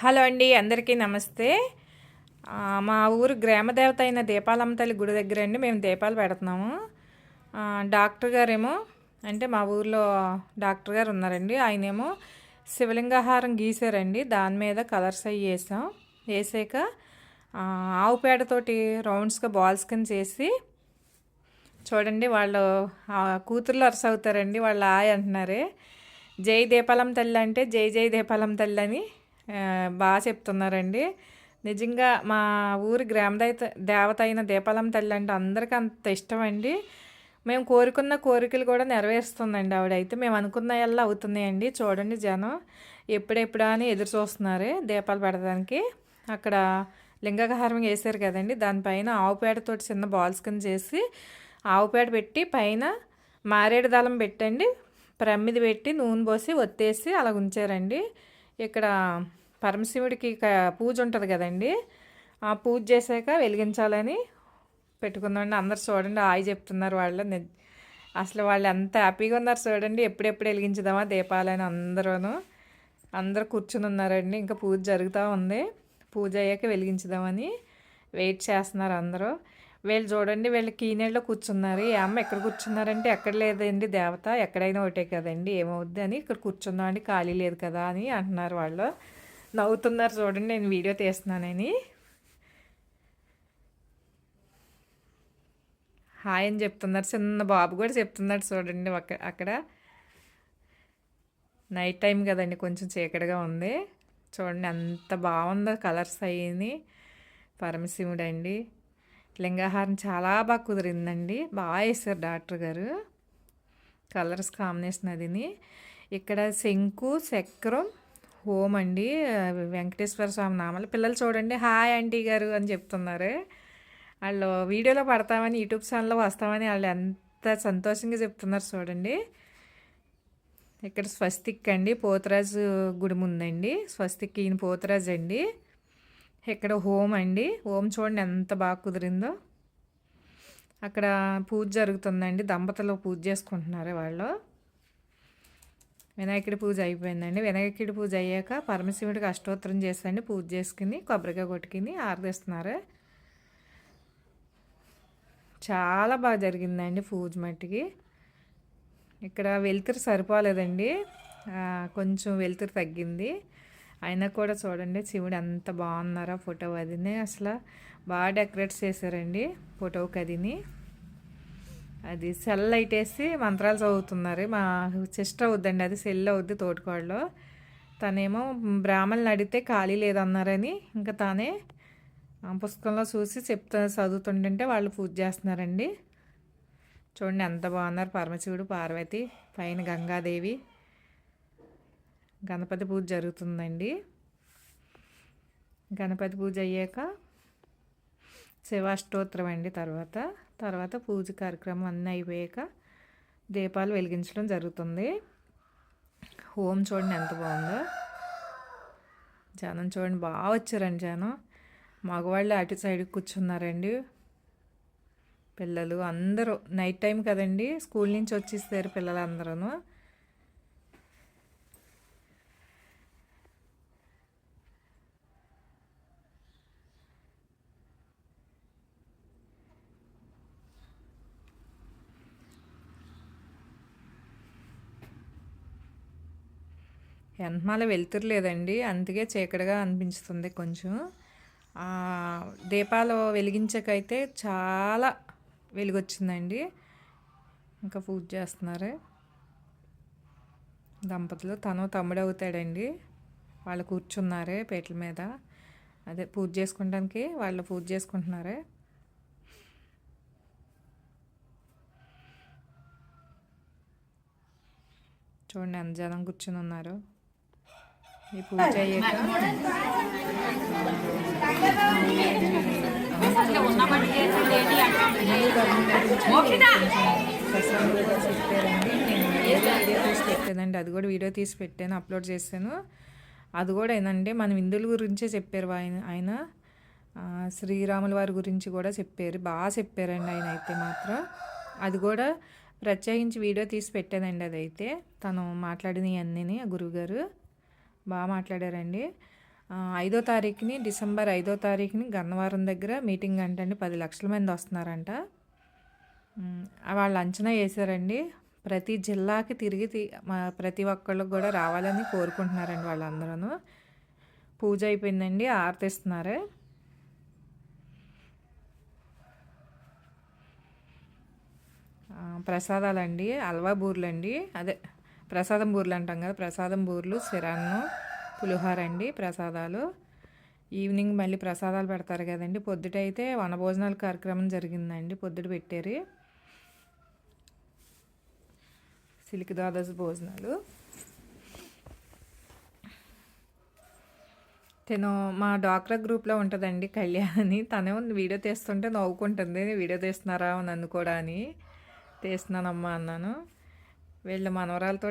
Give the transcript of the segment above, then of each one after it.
Hello అండి అందరికీ నమస్తే. మా ఊరు గ్రామదేవత అయిన దీపాలమ్మ తల్లి గుడి దగ్గర అండి మేము దీపాలు పెడుతున్నాము. డాక్టర్ గారేమో అంటే మా ఊర్లో డాక్టర్ గారు ఉన్నారండి. ఆయనేమో శివలింగహారం గీసారండి దాని మీద కలర్స్ అవి వేసాం. వేసాక ఆవు పేడతోటి రౌండ్స్గా బాల్స్ కింద చేసి చూడండి వాళ్ళు కూతుర్లు అరస అవుతారండి వాళ్ళు ఆయ అంటున్నారే. జై దీపాలం తల్లి అంటే జై జై దీపాలం తల్లి అని బాగా చెప్తున్నారండి. నిజంగా మా ఊరి గ్రామదైత దేవత అయిన దీపాలం తల్లి అంటే అందరికీ అంత ఇష్టం అండి మేము కోరుకున్న కోరికలు కూడా నెరవేరుస్తుందండి ఆవిడైతే. మేము అనుకున్నయల్లా అవుతున్నాయండి. చూడండి జనం ఎప్పుడెప్పుడా అని ఎదురు చూస్తున్నారు దీపాలు పెడడానికి అక్కడ లింగహారం వేసారు కదండి. దానిపైన ఆవు పేడతో చిన్న బాల్స్ కింద చేసి ఆవు పేడ పెట్టి పైన మారేడు దళం పెట్టండి. ప్రమ్మిది పెట్టి నూనె పోసి ఒత్తేసి అలా ఉంచారండి. ఇక్కడ పరమశివుడికి పూజ ఉంటుంది కదండి. ఆ పూజ చేశాక వెలిగించాలని పెట్టుకుందామండి. అందరు చూడండి ఆయి చెప్తున్నారు వాళ్ళు అసలు వాళ్ళు ఎంత హ్యాపీగా ఉన్నారు చూడండి. ఎప్పుడెప్పుడు వెలిగించుదామా దీపాలని అందరూను. అందరూ కూర్చుని ఉన్నారండి. ఇంకా పూజ జరుగుతూ ఉంది. పూజ అయ్యాక వెలిగించుదామని వెయిట్ చేస్తున్నారు అందరూ. వీళ్ళు చూడండి వీళ్ళు కీనేళ్ళలో కూర్చున్నారు. ఈ అమ్మ ఎక్కడ కూర్చున్నారంటే ఎక్కడ లేదండి దేవత ఎక్కడైనా ఒకటే కదండి ఏమవుద్ది అని ఇక్కడ కూర్చున్నామండి ఖాళీ లేదు కదా అని అంటున్నారు వాళ్ళు. నవ్వుతున్నారు చూడండి నేను వీడియో తీస్తున్నానని. హాయ్ అని చెప్తున్నారు చిన్న బాబు కూడా చెప్తున్నాడు చూడండి అక్కడ. నైట్ టైం కదండి కొంచెం చీకటిగా ఉంది. చూడండి అంత బాగుందో కలర్స్ అయ్యింది. పరమశివుడు అండి లింగాహారం చాలా బాగా కుదిరిందండి. బాగా వేశారు డాక్టర్ గారు. కలర్స్ కాంబినేషన్ అదిని. ఇక్కడ శంకు చక్రం హోమ్ అండి. వెంకటేశ్వర స్వామి నామాలు. పిల్లలు చూడండి హాయ్ ఆంటీ గారు అని చెప్తున్నారు. వాళ్ళు వీడియోలో పడతామని యూట్యూబ్ ఛానల్లో వస్తామని వాళ్ళు ఎంత సంతోషంగా చెప్తున్నారు చూడండి. ఇక్కడ స్వస్తిక్ అండి పోతరాజు గుడి ముందండి. స్వస్తిక్ ఈయన పోతరాజు అండి ఇక్కడ హోమ్ అండి. హోమ్ చూడండి ఎంత బాగా కుదిరిందో. అక్కడ పూజ జరుగుతుందండి. దంపతులు పూజ చేసుకుంటున్నారు వాళ్ళు. వినాయకుడి పూజ అయిపోయిందండి. వినాయకుడి పూజ అయ్యాక పరమశివుడికి అష్టోత్తరం చేసండి పూజ చేసుకుని కొబ్బరికాయ కొట్టుకుని ఆరదిస్తున్నారు. చాలా బాగా జరిగిందండి పూజ మట్టికి. ఇక్కడ వెలుతురు సరిపోలేదండి. కొంచెం వెలుతురు తగ్గింది. అయినా కూడా చూడండి శివుడు ఎంత బాగున్నారా ఫోటో అదిని. అసలు బాగా డెకరేట్ చేశారండి ఫోటోకి అదిని అది సెల్ లైట్ వేసి మంత్రాలు చదువుతున్నారు. మా సిస్టర్ అవుద్దండి అది సెల్ అవుద్ది తోటికోడలో. తనేమో బ్రాహ్మణులు అడిగితే ఖాళీ లేదన్నారని ఇంకా తానే ఆ పుస్తకంలో చూసి చెప్తా చదువుతుంటుంటే వాళ్ళు పూజ చేస్తున్నారండి. చూడండి ఎంత బాగున్నారు పరమశివుడు పార్వతి పైన గంగాదేవి. గణపతి పూజ జరుగుతుందండి. గణపతి పూజ అయ్యాక శివాష్టోత్తరం అండి తర్వాత. తర్వాత పూజ కార్యక్రమం అన్నీ అయిపోయాక దీపాలు వెలిగించడం జరుగుతుంది. హోమ్ చూడండి ఎంత బాగుందో. జనం చూడండి బాగా వచ్చారండి జనం. మగవాళ్ళు అటు సైడ్ కూర్చున్నారండి. పిల్లలు అందరూ. నైట్ టైం కదండి. స్కూల్ నుంచి వచ్చేస్తారు పిల్లలందరూ వెనకమాల వెళ్తురు లేదండి అందుకే చీకటిగా అనిపించుతుంది కొంచెం. దీపాలు వెలిగించకైతే చాలా వెలుగొచ్చిందండి. ఇంకా పూజ చేస్తున్నారు. దంపతులు తను తమ్ముడు అవుతాడండి వాళ్ళు కూర్చున్నారే పేటల మీద. అదే పూజ చేసుకోవడానికి వాళ్ళు పూజ చేసుకుంటున్నారే. చూడండి ఎంత జనం కూర్చుని ఉన్నారు. ఈ పూజ పెట్టానండి అది కూడా వీడియో తీసి పెట్టాను అప్లోడ్ చేశాను. అది కూడా ఏంటంటే మన హిందువుల గురించే చెప్పారు ఆయన ఆయన శ్రీరాముల వారి గురించి కూడా చెప్పారు. బాగా చెప్పారండి ఆయన అయితే మాత్రం. అది కూడా ప్రత్యేకించి వీడియో తీసి పెట్టానండి అదైతే. తను మాట్లాడినవి అన్నీ ఆ గురువుగారు. బాగా మాట్లాడారండి. ఐదో తారీఖుని డిసెంబర్ ఐదో తారీఖుని గన్నవరం దగ్గర మీటింగ్ అంటండి. పది లక్షల మంది వస్తున్నారంట. వాళ్ళు అంచనా వేశారండి. ప్రతి జిల్లాకి తిరిగి తి- ప్రతి ఒక్కళ్ళకి కూడా రావాలని కోరుకుంటున్నారండి వాళ్ళందరూ పూజ అయిపోయిందండి. ఆరతిస్తున్నారు. ప్రసాదాలండి. అల్వా బూర్లు అండి అదే. ప్రసాదం బూర్లు అంటాం కదా ప్రసాదం బూర్లు సిరాన్ను పులిహోర అండి ప్రసాదాలు. ఈవినింగ్ మళ్ళీ ప్రసాదాలు పెడతారు కదండి. పొద్దుటైతే వనభోజనాల కార్యక్రమం జరిగిందండి. పొద్దుట పెట్టారు. సిలికి ద్వాదశ భోజనాలు. తను మా డాక్రా గ్రూప్లో ఉంటుందండి కళ్యాణి. తనే వీడియో తీస్తుంటే నవ్వుకుంటుంది. వీడియో తీస్తున్నారా నన్ను కూడా అని. తీస్తున్నానమ్మా అన్నాను. వీళ్ళ మనవరాలతో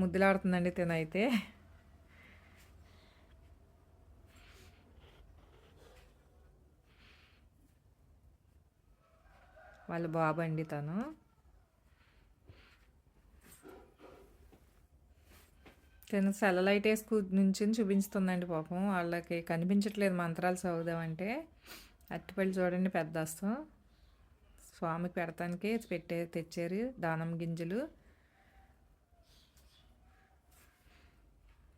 ముద్దులాడుతుందండి తినైతే. వాళ్ళ బాబు అండి తను తను సెలలైట్ వేసి నుంచి చూపించుతుందండి పాపం. వాళ్ళకి కనిపించట్లేదు మంత్రాలు చదువుదామంటే. అట్టిపల్లి చూడండి పెద్ద అస్తం. స్వామికి పెడతానికి పెట్టే తెచ్చారు దానం గింజలు.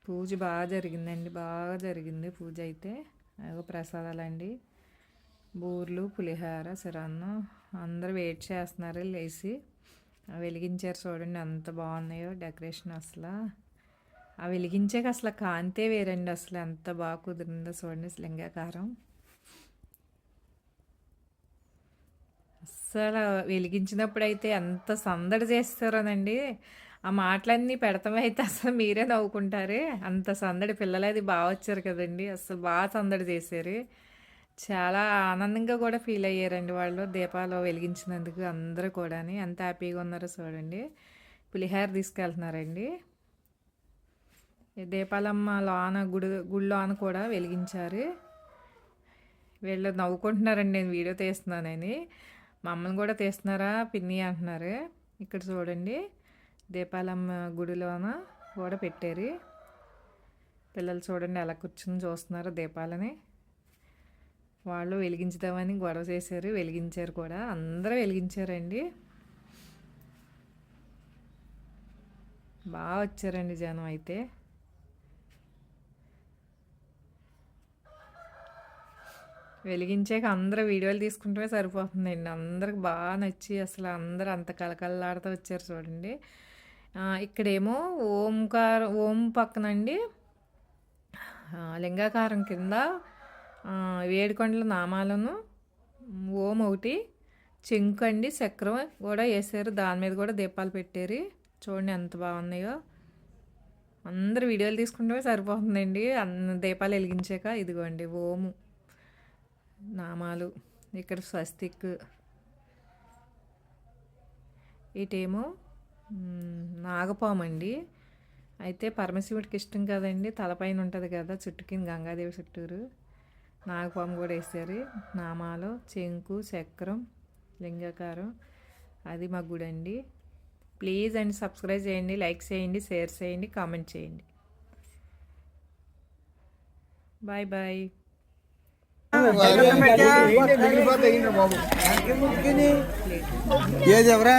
పూజ బాగా జరిగిందండి. బాగా జరిగింది పూజ అయితే. అదో ప్రసాదాలండి. బూర్లు పులిహోర సిరన్నం అందరూ వెయిట్ చేస్తున్నారు లేచి. వెలిగించారు చూడండి ఎంత బాగున్నాయో డెకరేషన్ అసలు. ఆ వెలిగించాక అసలు కాంతే వేరండి అసలు. ఎంత బాగా కుదిరిందో చూడండి లింగాకారం. అస్సలు వెలిగించినప్పుడు అయితే ఎంత సందడి చేస్తారోనండి. ఆ మాటలన్నీ పెడతామైతే అసలు మీరే నవ్వుకుంటారే? అంత సందడి పిల్లలు అది బాగా వచ్చారు కదండి. అసలు బాగా సందడి చేశారు. చాలా ఆనందంగా కూడా ఫీల్ అయ్యారండి వాళ్ళు దీపాలు వెలిగించినందుకు అందరూ కూడా ఎంత హ్యాపీగా ఉన్నారో చూడండి. పులిహార తీసుకెళ్తున్నారండి. దీపాలమ్మ లోన గుడి గుడిలోన కూడా వెలిగించారు. వీళ్ళు నవ్వుకుంటున్నారండి. నేను వీడియో తీస్తున్నానని. మమ్మల్ని కూడా తీస్తున్నారా పిన్ని అంటున్నారు. ఇక్కడ చూడండి. దీపాలమ్మ గుడిలోన కూడా పెట్టారు. పిల్లలు చూడండి ఎలా కూర్చుని చూస్తున్నారు దీపాలని. వాళ్ళు వెలిగించుదామని గొడవ చేశారు వెలిగించారు కూడా. అందరూ వెలిగించారండి. బాగా వచ్చారండి జనం అయితే. వెలిగించాక అందరూ వీడియోలు తీసుకుంటే సరిపోతుందండి. అందరికి బాగా నచ్చి అసలు అందరూ అంత కలకలలాడుతూ వచ్చారు చూడండి. ఇక్కడేమో ఓంకార ఓం పక్కనండి. లింగాకారం కింద ఆ, నామాలను ఓం ఒకటి చెంకు అండి చక్రం కూడా వేసారు. దాని మీద కూడా దీపాలు పెట్టారు. చూడండి ఎంత బాగున్నాయో. అందరు వీడియోలు తీసుకుంటే సరిపోతుందండి. అన్ని దీపాలు వెలిగించాక ఇదిగోండి ఓము నామాలు. ఇక్కడ స్వస్తిక్. ఇటేమో నాగపాము అండి అయితే పరమశివుడికి ఇష్టం కదండి. తలపైన ఉంటుంది కదా చుట్టుకి గంగాదేవి చుట్టూరు. నాగపాము కూడా వేసారు నామాలు చెంకు చక్రం లింగాకారం అది మా గుడి అండి ప్లీజ్ అండి సబ్స్క్రైబ్ చేయండి లైక్ చేయండి షేర్ చేయండి కామెంట్ చేయండి. Bye bye. ఏది ఎవరా?